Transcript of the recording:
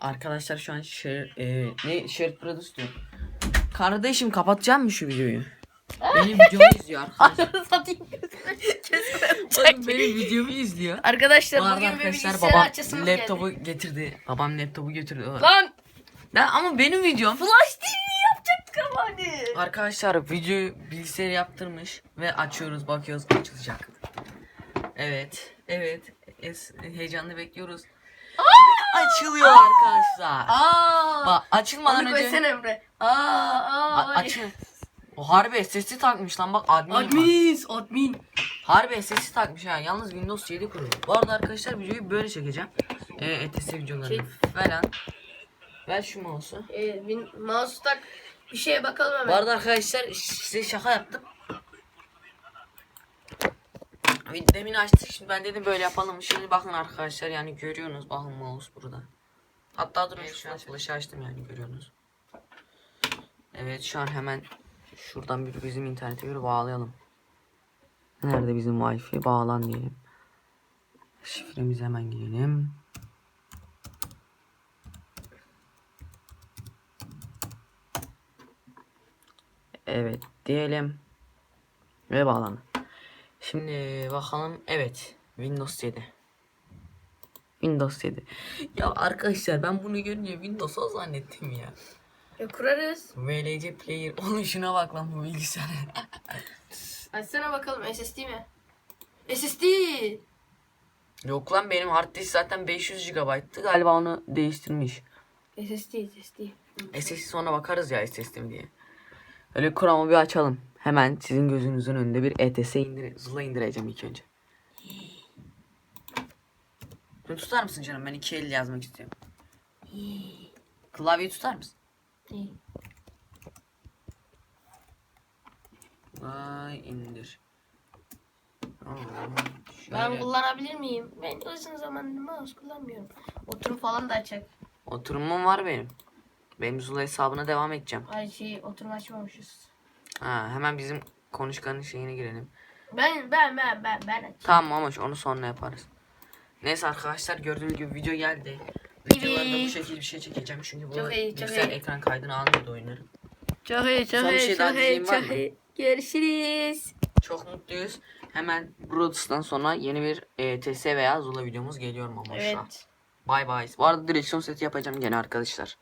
Arkadaşlar şu an şer, e, ne şerit produce diyor. Kardeşim kapatacağım mı şu videoyu? Benim videomu izliyor arkadaşlar. Satayım Oğlum benim videomu izliyor. Arkadaşlar Bu arada bugün bir arkadaşlar bilgisayar babam açısımız laptopu geldi. getirdi. Babam laptopu getirdi. Lan Lan ama benim videom. Flash TV yapacaktık ama hani. Arkadaşlar videoyu bilgisayarı yaptırmış ve açıyoruz bakıyoruz açılacak. Evet. Evet. Es, heyecanlı bekliyoruz. Açılıyor arkadaşlar. Aa. Bak açılmadan Onu önce koysana Emre. Aa. A- Aa. açıl. O harbi SSD takmış lan bak admin. Admin. Admin. Harbi SSD takmış ha. Yalnız Windows 7 kurulu. Bu arada arkadaşlar videoyu böyle çekeceğim. Ee, ETS videolarını falan. Ver şu mouse'u. Ee, win- mouse tak. Bir şeye bakalım hemen. Bu arada arkadaşlar size şaka yaptım. Demin açtık şimdi ben dedim böyle yapalım. Şimdi bakın arkadaşlar yani görüyorsunuz bakın mouse burada. Hatta durun şu an flash'ı açtım yani görüyorsunuz. Evet şu an hemen şuradan bir bizim internete göre bağlayalım. Nerede bizim wifi bağlan diyelim. Şifremize hemen girelim. Evet diyelim. Ve bağlan. Şimdi bakalım. Evet. Windows 7. Windows 7. Ya arkadaşlar ben bunu görünce Windows o zannettim ya. Ya kurarız. VLC player. Oğlum şuna bak lan bu bilgisayara. Açsana bakalım SSD mi? SSD. Yok lan benim hard disk zaten 500 GB'tı. Galiba onu değiştirmiş. SSD SSD. SSD sonra bakarız ya SSD mi diye. Öyle kuramı bir açalım. Hemen sizin gözünüzün önünde bir ETS indir Zula indireceğim ilk önce. Şunu tutar mısın canım? Ben iki elle yazmak istiyorum. Klavyeyi tutar mısın? Vay indir. Aa, Ben şöyle. kullanabilir miyim? Ben uzun zamandır mouse kullanmıyorum. Oturum falan da açacak. Oturumum var benim. Benim Zula hesabına devam edeceğim. Ay şey oturum açmamışız. Ha, hemen bizim konuşkanın şeyine girelim. Ben ben ben ben ben. Tamam ama onu sonra yaparız. Neyse arkadaşlar gördüğünüz gibi video geldi. Videolarda bu şekilde bir şey çekeceğim çünkü bu Çok iyi, çok iyi. ekran kaydını almıyordu oyunları. Çok iyi çok Son iyi şey çok iyi çok iyi. Görüşürüz. Çok mutluyuz. Hemen Brodus'tan sonra yeni bir ETS veya Zula videomuz geliyor an. Evet. Bay bay. Bu arada direksiyon seti yapacağım gene arkadaşlar.